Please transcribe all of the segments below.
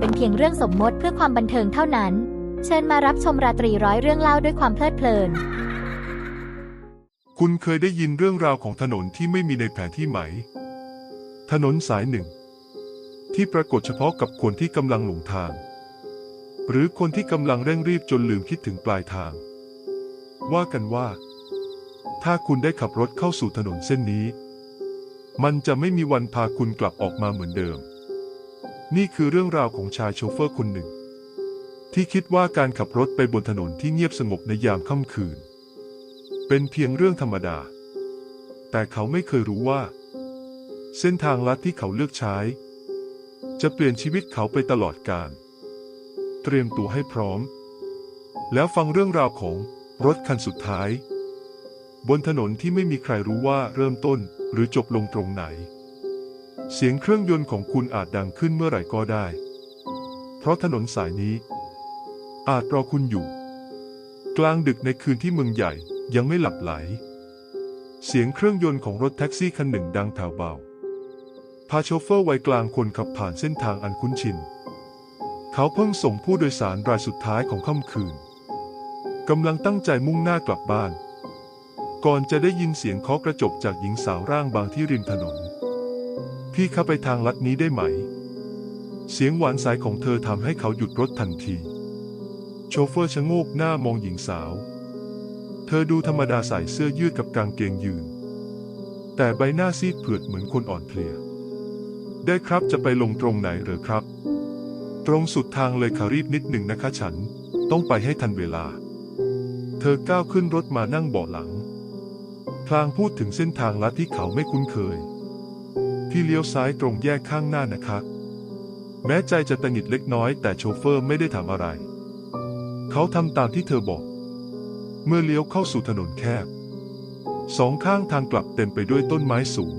เป็นเพียงเรื่องสมมติเพื่อความบันเทิงเท่านั้น เชิญมารับชมราตรีร้อยเรื่องเล่าด้วยความเพลิดเพลิน คุณเคยได้ยินเรื่องราวของถนนที่ไม่มีในแผนที่ไหม ถนนสายหนึ่ง ที่ปรากฏเฉพาะกับคนที่กำลังหลงทาง หรือคนที่กำลังเร่งรีบจนลืมคิดถึงปลายทาง ว่ากันว่า ถ้าคุณได้ขับรถเข้าสู่ถนนเส้นนี้ มันจะไม่มีวันพาคุณกลับออกมาเหมือนเดิม นี่คือเรื่องราวของชายโชเฟอร์คนหนึ่ง ที่คิดว่าการขับรถไปบนถนนที่เงียบสงบในยามค่ำคืน เป็นเพียงเรื่องธรรมดา แต่เขาไม่เคยรู้ว่า เส้นทางลัดที่เขาเลือกใช้ จะเปลี่ยนชีวิตเขาไปตลอดกาลเตรียมตัวให้พร้อม แล้วฟังเรื่องราวของรถคันสุดท้าย บนถนนที่ไม่มีใครรู้ว่าเริ่มต้นหรือจบลงตรงไหน เสียงเครื่องยนต์ของคุณอาจดังขึ้นเมื่อไหร่ก็ได้ เพราะถนนสายนี้ อาจรอคุณอยู่ กลางดึกในคืนที่เมืองใหญ่ยังไม่หลับไหล เสียงเครื่องยนต์ของรถแท็กซี่คันหนึ่งดังแผ่วเบา พาโชเฟอร์วัยกลางคนขับผ่านเส้นทางอันคุ้นชิน เขาเพิ่งส่งผู้โดยสารรายสุดท้ายของค่ำคืนกำลังตั้งใจมุ่งหน้ากลับบ้าน ก่อนจะได้ยินเสียงเคาะกระจกจากหญิงสาวร่างบางที่ริมถนน พี่เข้าไปทางลัดนี้ได้ไหม เสียงหวานสายของเธอทำให้เขาหยุดรถทันที โชเฟอร์ชะโงกหน้ามองหญิงสาว เธอดูธรรมดาใส่เสื้อยืดกับกางเกงยืน แต่ใบหน้าซีดเผือดเหมือนคนอ่อนเพลีย ได้ครับจะไปลงตรงไหนเหรอครับ ตรงสุดทางเลยค่ะรีบนิดหนึ่งนะคะฉัน ต้องไปให้ทันเวลา เธอก้าวขึ้นรถมานั่งเบาะหลัง พลางพูดถึงเส้นทางลัดที่เขาไม่คุ้นเคย พี่เลี้ยวซ้ายตรงแยกข้างหน้านะคะ แม้ใจจะตังหงิดเล็กน้อยแต่โชเฟอร์ไม่ได้ถามอะไร เขาทำตามที่เธอบอก เมื่อเลี้ยวเข้าสู่ถนนแคบ สองข้างทางกลับเต็มไปด้วยต้นไม้สูง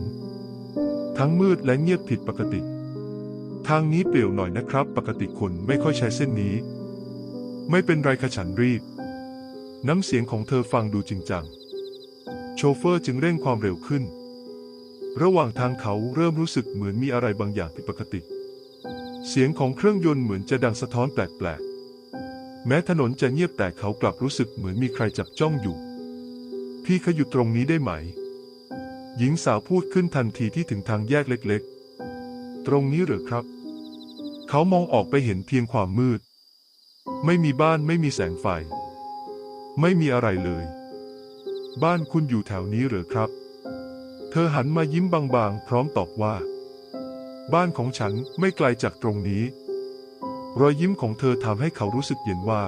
ทั้งมืดและเงียบผิดปกติ ทางนี้เปลี่ยวหน่อยนะครับ ปกติคนไม่ค่อยใช้เส้นนี้ ไม่เป็นไรค่ะฉันรีบ น้ำเสียงของเธอฟังดูจริงจัง โชเฟอร์จึงเร่งความเร็วขึ้น ระหว่างทางเขาเริ่มรู้สึกเหมือนมีอะไรบางอย่างผิดปกติ เสียงของเครื่องยนต์เหมือนจะดังสะท้อนแปลกๆ แม้ถนนจะเงียบแต่เขากลับรู้สึกเหมือนมีใครจับจ้องอยู่ พี่ขยุดตรงนี้ได้ไหม หญิงสาวพูดขึ้นทันทีที่ถึงทางแยกเล็กๆ ตรงนี้เหรอครับ เขามองออกไปเห็นเพียงความมืด ไม่มีบ้านไม่มีแสงไฟ ไม่มีอะไรเลย บ้านคุณอยู่แถวนี้เหรอครับ เธอหันมายิ้มบางๆ พร้อมตอบว่า บ้านของฉันไม่ไกลจากตรงนี้ รอยยิ้มของเธอทำให้เขารู้สึกเย็นว่า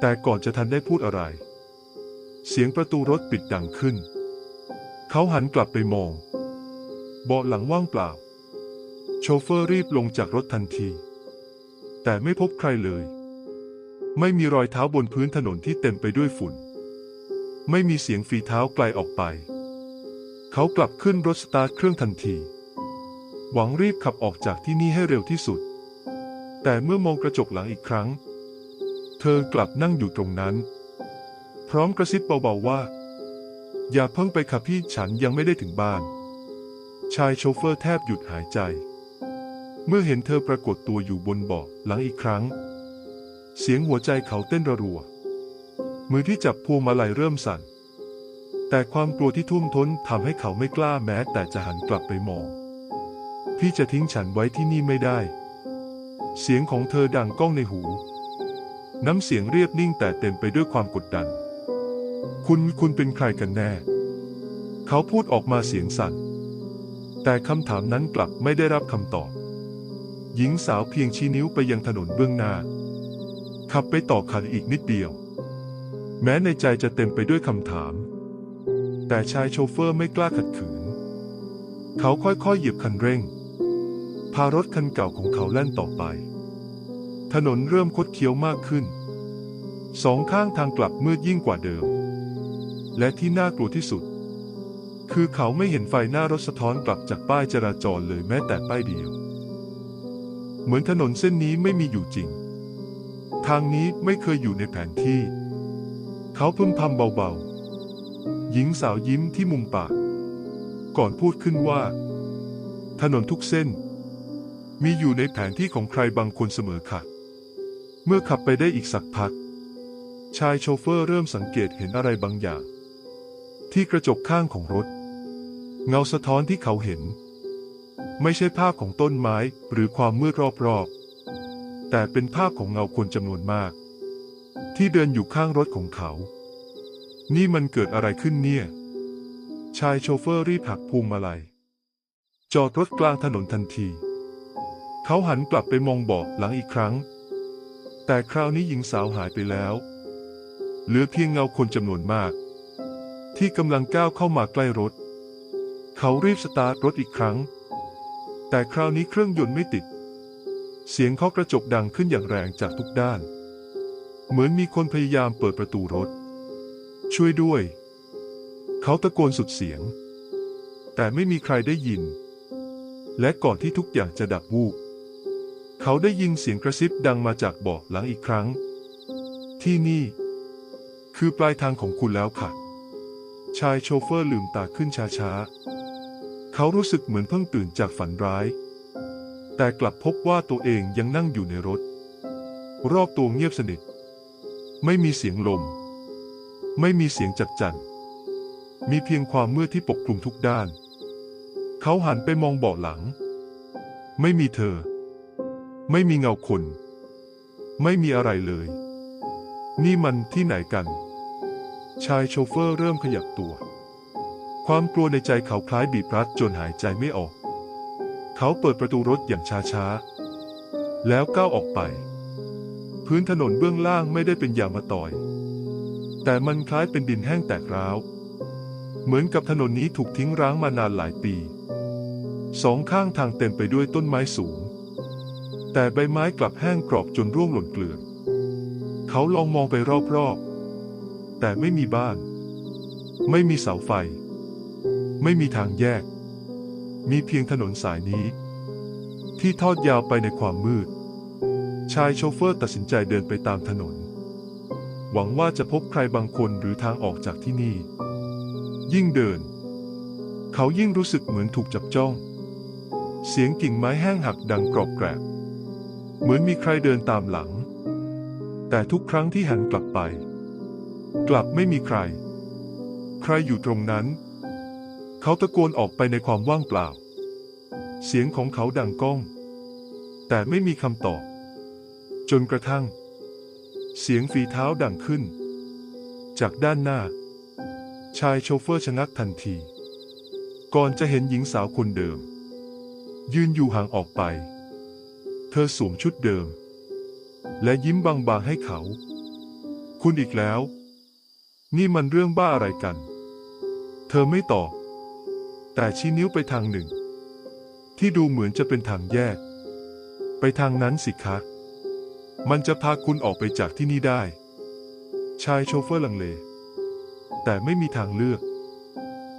แต่ก่อนจะทันได้พูดอะไร เสียงประตูรถปิดดังขึ้น เขาหันกลับไปมอง เบาะหลังว่างเปล่า โชเฟอร์รีบลงจากรถทันที แต่ไม่พบใครเลย ไม่มีรอยเท้าบนพื้นถนนที่เต็มไปด้วยฝุ่น ไม่มีเสียงฝีเท้าไกลออกไป เขากลับขึ้นรถสตาร์ทเครื่องทันที หวังรีบขับออกจากที่นี่ให้เร็วที่สุด แต่เมื่อมองกระจกหลังอีกครั้ง เธอกลับนั่งอยู่ตรงนั้น พร้อมกระซิบเบาๆว่า อย่าเพิ่งไปขับพี่ฉันยังไม่ได้ถึงบ้าน ชายโชเฟอร์แทบหยุดหายใจ เมื่อเห็นเธอปรากฏตัวอยู่บนเบาะหลังอีกครั้ง เสียงหัวใจเขาเต้นระรัว มือที่จับพวงมาลัยเริ่มสั่น แต่ความกลัวที่ทุ่มท้นทำให้เขาไม่กล้าแม้แต่จะหันกลับไปมอง พี่จะทิ้งฉันไว้ที่นี่ไม่ได้ เสียงของเธอดังก้องในหู น้ำเสียงเรียบนิ่งแต่เต็มไปด้วยความกดดัน คุณคุณเป็นใครกันแน่ เขาพูดออกมาเสียงสั่น แต่คำถามนั้นกลับไม่ได้รับคำตอบ หญิงสาวเพียงชี้นิ้วไปยังถนนเบื้องหน้า ขับไปต่อคันอีกนิดเดียว แม้ในใจจะเต็มไปด้วยคำถาม แต่ชายโชเฟอร์ไม่กล้าขัดขืน เขาค่อยๆเหยียบคันเร่ง พารถคันเก่าของเขาแล่นต่อไป ถนนเริ่มคดเคี้ยวมากขึ้น สองข้างทางกลับมืดยิ่งกว่าเดิม และที่น่ากลัวที่สุด คือเขาไม่เห็นไฟหน้ารถสะท้อนกลับจากป้ายจราจรเลยแม้แต่ป้ายเดียว เหมือนถนนเส้นนี้ไม่มีอยู่จริง ทางนี้ไม่เคยอยู่ในแผนที่ เขาพึมพำเบาๆ หญิงสาวยิ้มที่มุมปาก ก่อนพูดขึ้นว่า ถนนทุกเส้น มีอยู่ในแผนที่ของใครบางคนเสมอค่ะ เมื่อขับไปได้อีกสักพัก ชายโชเฟอร์เริ่มสังเกตเห็นอะไรบางอย่าง ที่กระจกข้างของรถ เงาสะท้อนที่เขาเห็น ไม่ใช่ภาพของต้นไม้หรือความมืดรอบๆแต่เป็นภาพของเงาคนจำนวนมาก ที่เดินอยู่ข้างรถของเขา นี่มันเกิดอะไรขึ้นเนี่ย ชายโชเฟอร์รีบหักพวงมาลัย จอดรถกลางถนนทันที เขาหันกลับไปมองเบาะหลังอีกครั้ง แต่คราวนี้หญิงสาวหายไปแล้ว เหลือเพียงเงาคนจำนวนมาก ที่กำลังก้าวเข้ามาใกล้รถ เขารีบสตาร์ทรถอีกครั้ง แต่คราวนี้เครื่องยนต์ไม่ติด เสียงเคาะกระจกดังขึ้นอย่างแรงจากทุกด้าน เหมือนมีคนพยายามเปิดประตูรถ ช่วยด้วย เขาตะโกนสุดเสียง แต่ไม่มีใครได้ยิน และก่อนที่ทุกอย่างจะดับวูบเขาได้ยินเสียงกระซิบดังมาจากเบาะหลังอีกครั้ง ที่นี่ คือปลายทางของคุณแล้วค่ะ ชายโชเฟอร์ลืมตาขึ้นช้าๆ เขารู้สึกเหมือนเพิ่งตื่นจากฝันร้าย แต่กลับพบว่าตัวเองยังนั่งอยู่ในรถ รอบตัวเงียบสนิท ไม่มีเสียงลม ไม่มีเสียงจัดจันมีเพียงความมืดที่ปกคลุมทุกด้าน เขาหันไปมองเบาะหลัง ไม่มีเธอ ไม่มีเงาคน ไม่มีอะไรเลย นี่มันที่ไหนกัน ชายโชเฟอร์เริ่มขยับตัว ความกลัวในใจเขาคล้ายบีบรัดจนหายใจไม่ออก เขาเปิดประตูรถอย่างช้าๆ แล้วก้าวออกไป พื้นถนนเบื้องล่างไม่ได้เป็นยางมะตอย แต่มันคล้ายเป็นดินแห้งแตกร้าว เหมือนกับถนนนี้ถูกทิ้งร้างมานานหลายปี สองข้างทางเต็มไปด้วยต้นไม้สูง แต่ใบไม้กลับแห้งกรอบจนร่วงหล่นเกลื่อน เขาลองมองไปรอบๆ แต่ไม่มีบ้าน ไม่มีเสาไฟ ไม่มีทางแยก มีเพียงถนนสายนี้ ที่ทอดยาวไปในความมืด ชายโชเฟอร์ตัดสินใจเดินไปตามถนน หวังว่าจะพบใครบางคนหรือทางออกจากที่นี่ ยิ่งเดิน เขายิ่งรู้สึกเหมือนถูกจับจ้อง เสียงกิ่งไม้แห้งหักดังกรอบแกรบ เหมือนมีใครเดินตามหลัง แต่ทุกครั้งที่หันกลับไป กลับไม่มีใคร ใครอยู่ตรงนั้น เขาตะโกนออกไปในความว่างเปล่า เสียงของเขาดังก้อง แต่ไม่มีคำตอบ จนกระทั่ง เสียงฝีเท้าดังขึ้น จากด้านหน้า ชายโชเฟอร์ชะงักทันที ก่อนจะเห็นหญิงสาวคนเดิม ยืนอยู่ห่างออกไป เธอสวมชุดเดิม และยิ้มบางๆให้เขา คุณอีกแล้ว นี่มันเรื่องบ้าอะไรกัน เธอไม่ตอบ แต่ชี้นิ้วไปทางหนึ่ง ที่ดูเหมือนจะเป็นทางแยก ไปทางนั้นสิคะ มันจะพาคุณออกไปจากที่นี่ได้ ชายโชเฟอร์ลังเล แต่ไม่มีทางเลือก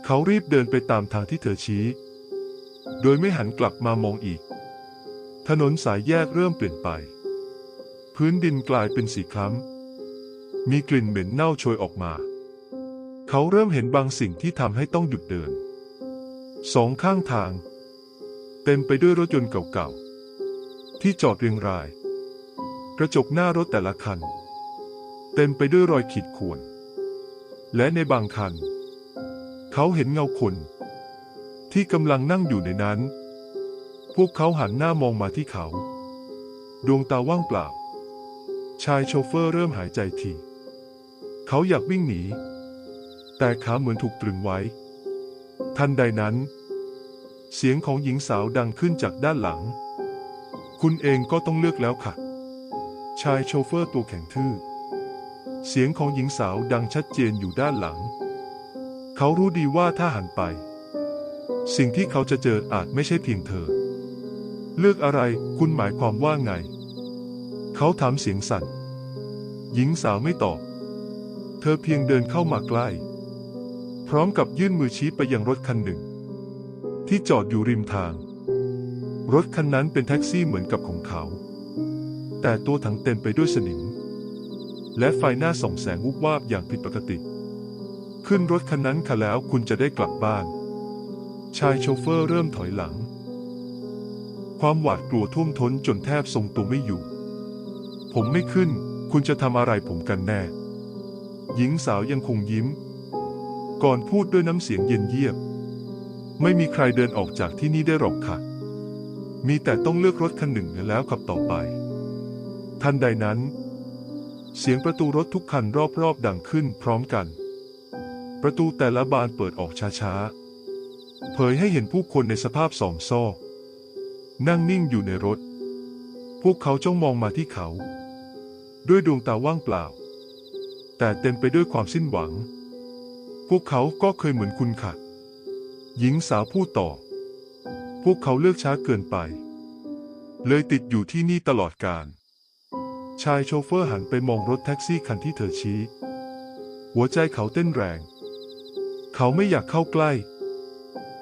เขารีบเดินไปตามทางที่เธอชี้ โดยไม่หันกลับมามองอีก ถนนสายแยกเริ่มเปลี่ยนไป พื้นดินกลายเป็นสีคล้ำ มีกลิ่นเหม็นเน่าโชยออกมา เขาเริ่มเห็นบางสิ่งที่ทำให้ต้องหยุดเดิน สองข้างทาง เต็มไปด้วยรถยนต์เก่าๆที่จอดเรียงราย กระจกหน้ารถแต่ละคัน เต็มไปด้วยรอยขีดข่วน และในบางคัน เขาเห็นเงาคนที่กำลังนั่งอยู่ในนั้น พวกเขาหันหน้ามองมาที่เขา ดวงตาว่างเปล่า ชายโชเฟอร์เริ่มหายใจที เขาอยากวิ่งหนี แต่ขาเหมือนถูกตรึงไว้ ทันใดนั้น เสียงของหญิงสาวดังขึ้นจากด้านหลัง คุณเองก็ต้องเลือกแล้วค่ะ ชายโชเฟอร์ตัวแข็งทื่อ เสียงของหญิงสาวดังชัดเจนอยู่ด้านหลัง เขารู้ดีว่าถ้าหันไป สิ่งที่เขาจะเจออาจไม่ใช่เพียงเธอ เลือกอะไรคุณหมายความว่าไง เขาถามเสียงสั่น หญิงสาวไม่ตอบ เธอเพียงเดินเข้ามาใกล้ พร้อมกับยื่นมือชี้ไปยังรถคันหนึ่ง ที่จอดอยู่ริมทาง รถคันนั้นเป็นแท็กซี่เหมือนกับของเขา แต่ตัวถังเต็มไปด้วยสนิม และไฟหน้าส่องแสงวุบวาบอย่างผิดปกติ ขึ้นรถคันนั้นค่ะแล้วคุณจะได้กลับบ้าน ชายโชเฟอร์เริ่มถอยหลัง ความหวาดกลัวท่วมท้นจนแทบทรงตัวไม่อยู่ ผมไม่ขึ้น คุณจะทำอะไรผมกันแน่ หญิงสาวยังคงยิ้ม ก่อนพูดด้วยน้ำเสียงเย็นเยียบ ไม่มีใครเดินออกจากที่นี่ได้หรอกค่ะ มีแต่ต้องเลือกรถคันหนึ่งแล้วขับต่อไป ทันใดนั้น เสียงประตูรถทุกคันรอบๆดังขึ้นพร้อมกัน ประตูแต่ละบานเปิดออกช้าๆ เผยให้เห็นผู้คนในสภาพสองซอก นั่งนิ่งอยู่ในรถ พวกเขาจ้องมองมาที่เขา ด้วยดวงตาว่างเปล่า แต่เต็มไปด้วยความสิ้นหวัง พวกเขาก็เคยเหมือนคุณค่ะ หญิงสาวพูดต่อ พวกเขาเลือกช้าเกินไป เลยติดอยู่ที่นี่ตลอดการ ชายโชเฟอร์หันไปมองรถแท็กซี่คันที่เธอชี้ หัวใจเขาเต้นแรง เขาไม่อยากเข้าใกล้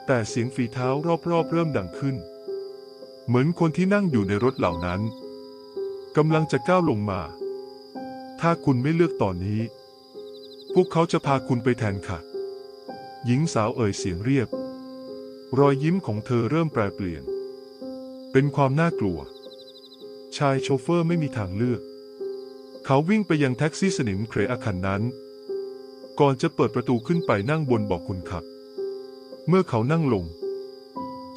แต่เสียงฝีเท้ารอบๆเริ่มดังขึ้น เหมือนคนที่นั่งอยู่ในรถเหล่านั้นกำลังจะก้าวลงมา ถ้าคุณไม่เลือกตอนนี้ พวกเขาจะพาคุณไปแทนค่ะ หญิงสาวเอ่ยเสียงเรียบ รอยยิ้มของเธอเริ่มแปรเปลี่ยน เป็นความน่ากลัว ชายโชเฟอร์ไม่มีทางเลือก เขาวิ่งไปยังแท็กซี่สนิมเครอาคันนั้น ก่อนจะเปิดประตูขึ้นไปนั่งบนเบอกคนขับ เมื่อเขานั่งลง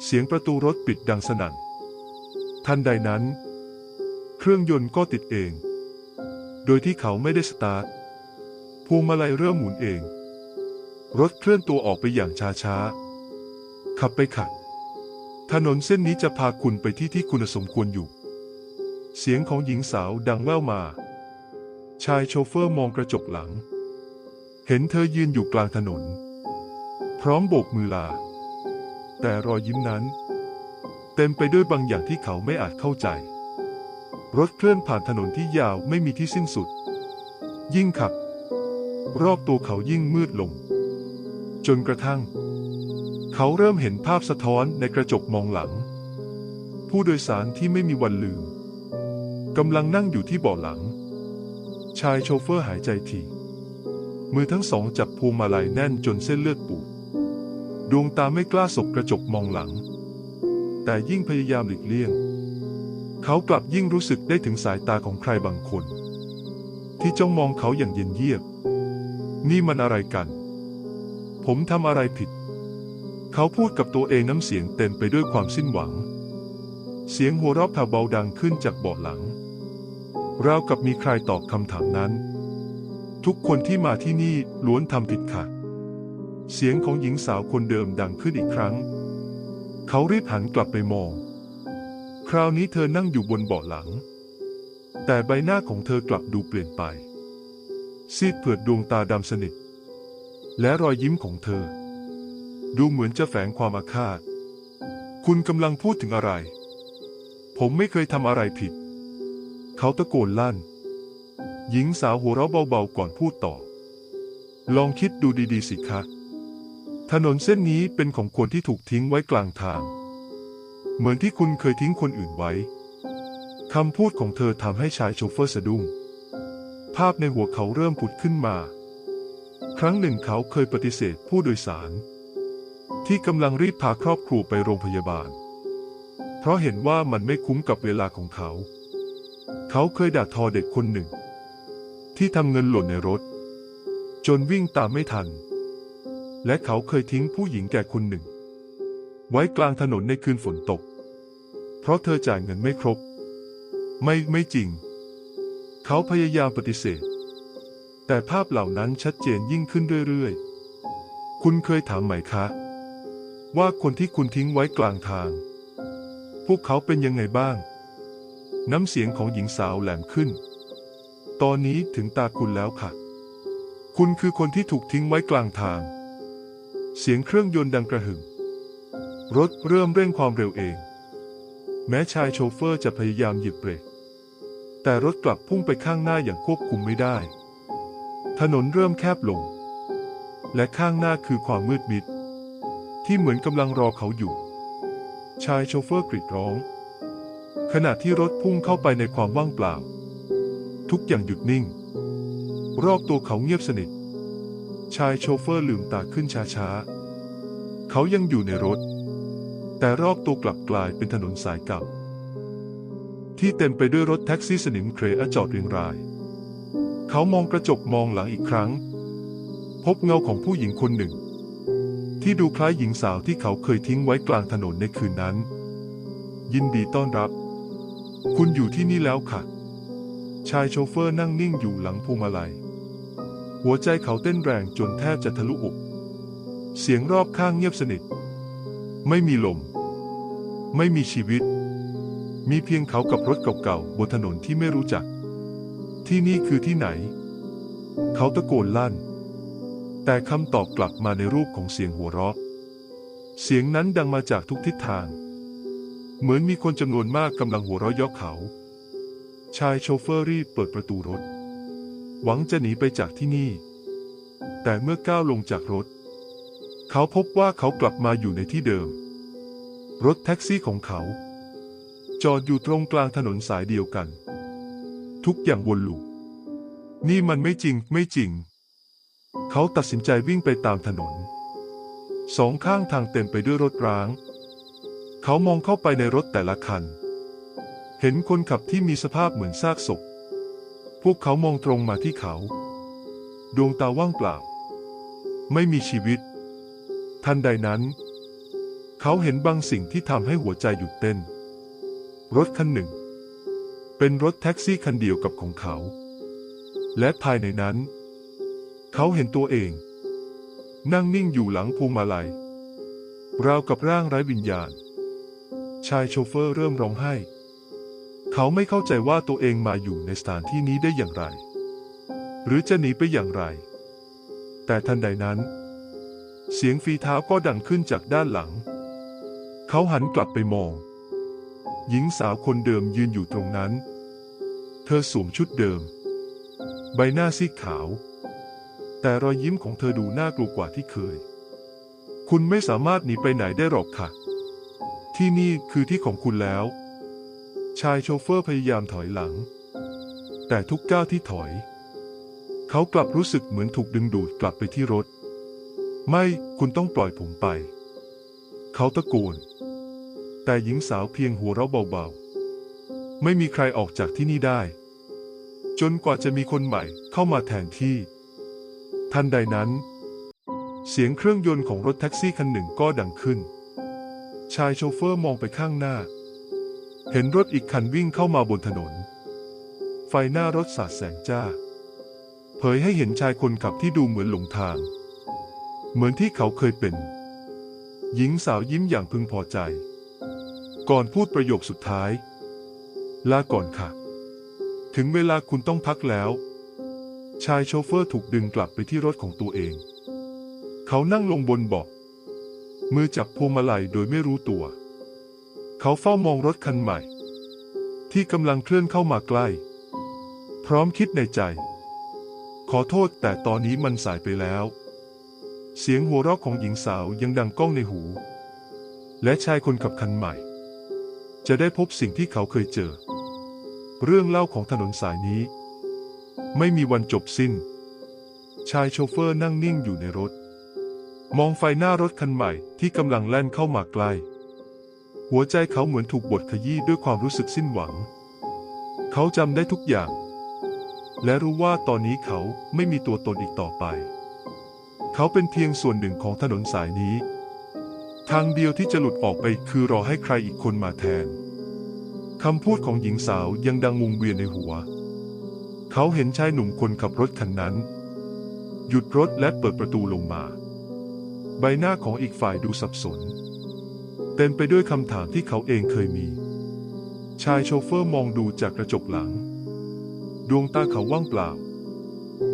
เสียงประตูรถปิดดังสนั่น ทันใดนั้น เครื่องยนต์ก็ติดเอง โดยที่เขาไม่ได้สตาร์ทพวงมาลัยเริ่มหมุนเอง รถเคลื่อนตัวออกไปอย่างช้าๆ ขับไปขัด ถนนเส้นนี้จะพาคุณไปที่ที่คุณสมควรอยู่ เสียงของหญิงสาวดังแว่วมา ชายโชเฟอร์มองกระจกหลัง เห็นเธอยืนอยู่กลางถนน พร้อมโบกมือลา แต่รอยยิ้มนั้น เต็มไปด้วยบางอย่างที่เขาไม่อาจเข้าใจ รถเคลื่อนผ่านถนนที่ยาวไม่มีที่สิ้นสุด ยิ่งขับ รอบตัวเขายิ่งมืดลง จนกระทั่ง เขาเริ่มเห็นภาพสะท้อนในกระจกมองหลัง ผู้โดยสารที่ไม่มีวันลืม กำลังนั่งอยู่ที่เบาะหลัง ชายโชเฟอร์หายใจถี่มือทั้งสองจับพวงมาลัยแน่นจนเส้นเลือดปูดดวงตาไม่กล้าสบกระจกมองหลัง แต่ยิ่งพยายามหลีกเลี่ยง เขากลับยิ่งรู้สึกได้ถึงสายตาของใครบางคน ที่จ้องมองเขาอย่างเย็นเยียบ นี่มันอะไรกัน ผมทำอะไรผิด เขาพูดกับตัวเองน้ำเสียงเต็มไปด้วยความสิ้นหวัง เสียงหัวเราะแผ่วเบาดังขึ้นจากเบาะหลัง ราวกับมีใครตอบคำถามนั้น ทุกคนที่มาที่นี่ล้วนทำผิดค่ะ เสียงของหญิงสาวคนเดิมดังขึ้นอีกครั้ง เขารีบหันกลับไปมอง คราวนี้เธอนั่งอยู่บนเบาะหลัง แต่ใบหน้าของเธอกลับดูเปลี่ยนไป ซีดเผือดดวงตาดำสนิท และรอยยิ้มของเธอ ดูเหมือนจะแฝงความอาฆาต คุณกำลังพูดถึงอะไร ผมไม่เคยทำอะไรผิด เขาตะโกนลั่น หญิงสาวหัวเราะเบาๆก่อนพูดต่อ ลองคิดดูดีๆสิคะ ถนนเส้นนี้เป็นของคนที่ถูกทิ้งไว้กลางทาง เหมือนที่คุณเคยทิ้งคนอื่นไว้คำพูดของเธอทำให้ชายโชเฟอร์สะดุ้ง ภาพในหัวเขาเริ่มผุดขึ้นมา ครั้งหนึ่งเขาเคยปฏิเสธผู้โดยสาร ที่กำลังรีบพาครอบครัวไปโรงพยาบาล เพราะเห็นว่ามันไม่คุ้มกับเวลาของเขา เขาเคยด่าทอเด็กคนหนึ่ง ที่ทำเงินหล่นในรถ จนวิ่งตามไม่ทัน และเขาเคยทิ้งผู้หญิงแก่คนหนึ่ง ไว้กลางถนนในคืนฝนตก เพราะเธอจ่ายเงินไม่ครบ ไม่ไม่จริง เขาพยายามปฏิเสธ แต่ภาพเหล่านั้นชัดเจนยิ่งขึ้นเรื่อยๆ คุณเคยถามไหมคะ ว่าคนที่คุณทิ้งไว้กลางทาง พวกเขาเป็นยังไงบ้าง น้ำเสียงของหญิงสาวแหลมขึ้น ตอนนี้ถึงตาคุณแล้วค่ะ คุณคือคนที่ถูกทิ้งไว้กลางทาง เสียงเครื่องยนต์ดังกระหึ่ม รถเริ่มเร่งความเร็วเอง แม้ชายโชเฟอร์จะพยายามหยิบเบรก แต่รถกลับพุ่งไปข้างหน้าอย่างควบคุมไม่ได้ ถนนเริ่มแคบลง และข้างหน้าคือความมืดมิด ที่เหมือนกำลังรอเขาอยู่ ชายโชเฟอร์กรีดร้อง ขณะที่รถพุ่งเข้าไปในความว่างเปล่า ทุกอย่างหยุดนิ่ง รอบตัวเขาเงียบสนิท ชายโชเฟอร์ลืมตาขึ้นช้าๆ เขายังอยู่ในรถ แต่รอบตัวกลับกลายเป็นถนนสายเก่า ที่เต็มไปด้วยรถแท็กซี่สนิมเครอะจอดเรียงราย เขามองกระจกมองหลังอีกครั้ง พบเงาของผู้หญิงคนหนึ่ง ที่ดูคล้ายหญิงสาวที่เขาเคยทิ้งไว้กลางถนนในคืนนั้น ยินดีต้อนรับ คุณอยู่ที่นี่แล้วค่ะ ชายโชเฟอร์นั่งนิ่งอยู่หลังพวงมาลัย หัวใจเขาเต้นแรงจนแทบจะทะลุอก เสียงรอบข้างเงียบสนิท ไม่มีลม ไม่มีชีวิต มีเพียงเขากับรถเก่าๆบนถนนที่ไม่รู้จัก ที่นี่คือที่ไหน เขาตะโกนลั่น แต่คำตอบกลับมาในรูปของเสียงหัวเราะ เสียงนั้นดังมาจากทุกทิศทาง เหมือนมีคนจำนวนมากกำลังหัวเราะเยาะเขา ชายโชเฟอร์รีบเปิดประตูรถ หวังจะหนีไปจากที่นี่ แต่เมื่อก้าวลงจากรถ เขาพบว่าเขากลับมาอยู่ในที่เดิม รถแท็กซี่ของเขา จอดอยู่ตรงกลางถนนสายเดียวกัน ทุกอย่างวนลูปนี่มันไม่จริงไม่จริง เขาตัดสินใจวิ่งไปตามถนน สองข้างทางเต็มไปด้วยรถร้าง เขามองเข้าไปในรถแต่ละคัน เห็นคนขับที่มีสภาพเหมือนซากศพ พวกเขามองตรงมาที่เขา ดวงตาว่างเปล่า ไม่มีชีวิต ทันใดนั้น เขาเห็นบางสิ่งที่ทำให้หัวใจหยุดเต้น รถคันหนึ่ง เป็นรถแท็กซี่คันเดียวกับของเขา และภายในนั้น เขาเห็นตัวเอง นั่งนิ่งอยู่หลังพวงมาลัยราวกับร่างไร้วิญญาณ ชายโชเฟอร์เริ่มร้องไห้ เขาไม่เข้าใจว่าตัวเองมาอยู่ในสถานที่นี้ได้อย่างไร หรือจะหนีไปอย่างไร แต่ทันใดนั้น เสียงฝีเท้าก็ดังขึ้นจากด้านหลัง เขาหันกลับไปมอง หญิงสาวคนเดิมยืนอยู่ตรงนั้น เธอสวมชุดเดิม ใบหน้าซีดขาว แต่รอยยิ้มของเธอดูน่ากลัวกว่าที่เคย คุณไม่สามารถหนีไปไหนได้หรอกค่ะ ที่นี่คือที่ของคุณแล้ว ชายโชเฟอร์พยายามถอยหลัง แต่ทุกก้าวที่ถอย เขากลับรู้สึกเหมือนถูกดึงดูดกลับไปที่รถ ไม่คุณต้องปล่อยผมไป เขาตะโกนแต่หญิงสาวเพียงหัวเราะเบาๆ ไม่มีใครออกจากที่นี่ได้ จนกว่าจะมีคนใหม่เข้ามาแทนที่ ทันใดนั้น เสียงเครื่องยนต์ของรถแท็กซี่คันหนึ่งก็ดังขึ้น ชายโชเฟอร์มองไปข้างหน้า เห็นรถอีกคันวิ่งเข้ามาบนถนน ไฟหน้ารถสาดแสงจ้า เผยให้เห็นชายคนขับที่ดูเหมือนหลงทาง เหมือนที่เขาเคยเป็น หญิงสาวยิ้มอย่างพึงพอใจ ก่อนพูดประโยคสุดท้าย ลาก่อนค่ะ ถึงเวลาคุณต้องพักแล้ว ชายโชเฟอร์ถูกดึงกลับไปที่รถของตัวเอง เขานั่งลงบนเบาะ มือจับพวงมาลัยโดยไม่รู้ตัว เขาเฝ้ามองรถคันใหม่ ที่กำลังเคลื่อนเข้ามาใกล้ พร้อมคิดในใจ ขอโทษแต่ตอนนี้มันสายไปแล้ว เสียงหัวเราะของหญิงสาวยังดังก้องในหู และชายคนขับคันใหม่ จะได้พบสิ่งที่เขาเคยเจอ เรื่องเล่าของถนนสายนี้ ไม่มีวันจบสิ้น ชายโชเฟอร์นั่งนิ่งอยู่ในรถ มองไฟหน้ารถคันใหม่ที่กำลังแล่นเข้ามาใกล้ หัวใจเขาเหมือนถูกบดขยี้ด้วยความรู้สึกสิ้นหวัง เขาจำได้ทุกอย่าง และรู้ว่าตอนนี้เขาไม่มีตัวตนอีกต่อไป เขาเป็นเพียงส่วนหนึ่งของถนนสายนี้ ทางเดียวที่จะหลุดออกไปคือรอให้ใครอีกคนมาแทนคำพูดของหญิงสาวยังดังวงเวียนในหัว เขาเห็นชายหนุ่มคนขับรถคันนั้น หยุดรถและเปิดประตูลงมา ใบหน้าของอีกฝ่ายดูสับสน เต็มไปด้วยคำถามที่เขาเองเคยมี ชายโชเฟอร์มองดูจากกระจกหลัง ดวงตาเขาว่างเปล่า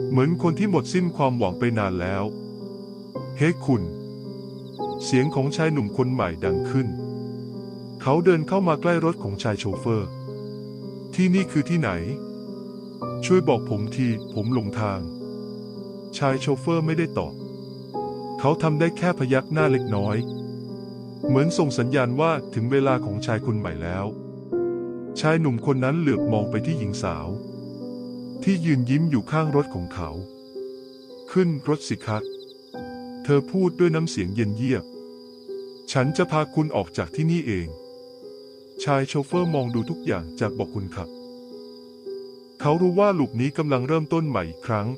เหมือนคนที่หมดสิ้นความหวังไปนานแล้ว เฮ้คุณ เสียงของชายหนุ่มคนใหม่ดังขึ้น เขาเดินเข้ามาใกล้รถของชายโชเฟอร์ ที่นี่คือที่ไหน ช่วยบอกผมทีผมหลงทาง ชายโชเฟอร์ไม่ได้ตอบ เขาทำได้แค่พยักหน้าเล็กน้อย เหมือนส่งสัญญาณว่าถึงเวลาของชายคนใหม่แล้ว ชายหนุ่มคนนั้นเหลือบมองไปที่หญิงสาว ที่ยืนยิ้มอยู่ข้างรถของเขา ขึ้นรถสิคะเธอพูดด้วยน้ำเสียงเย็นเยียบ ฉันจะพาคุณออกจากที่นี่เอง ชายโชเฟอร์มองดูทุกอย่างจากบอกคุณขับ เขารู้ว่าลูกนี้กำลังเริ่มต้นใหม่อีกครั้ง